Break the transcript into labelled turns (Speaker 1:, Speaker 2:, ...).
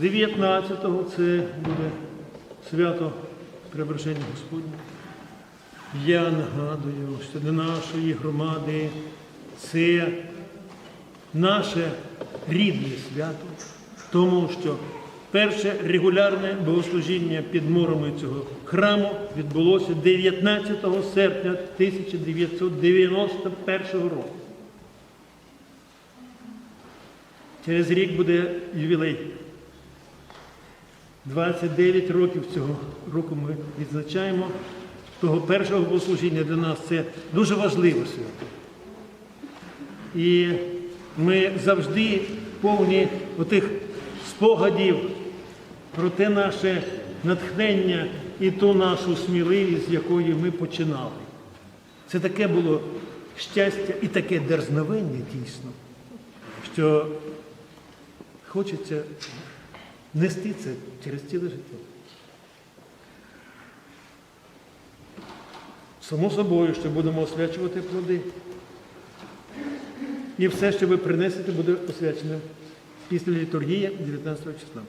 Speaker 1: 19-го це буде свято Преображення Господнє. Я нагадую, що для нашої громади це наше рідне свято, тому що перше регулярне богослужіння під мурами цього храму відбулося 19 серпня 1991 року. Через рік буде ювілей. 29 років цього року ми відзначаємо того першого богослужіння для нас це дуже важливе свято. І ми завжди повні отих спогадів про те наше натхнення і ту нашу сміливість, з якої ми починали. Це таке було щастя і таке дерзновення дійсно, що хочеться нести це через ціле життя. Само собою, що будемо освячувати плоди. І все, що ви принесете, буде освячене після літургії 19 числа.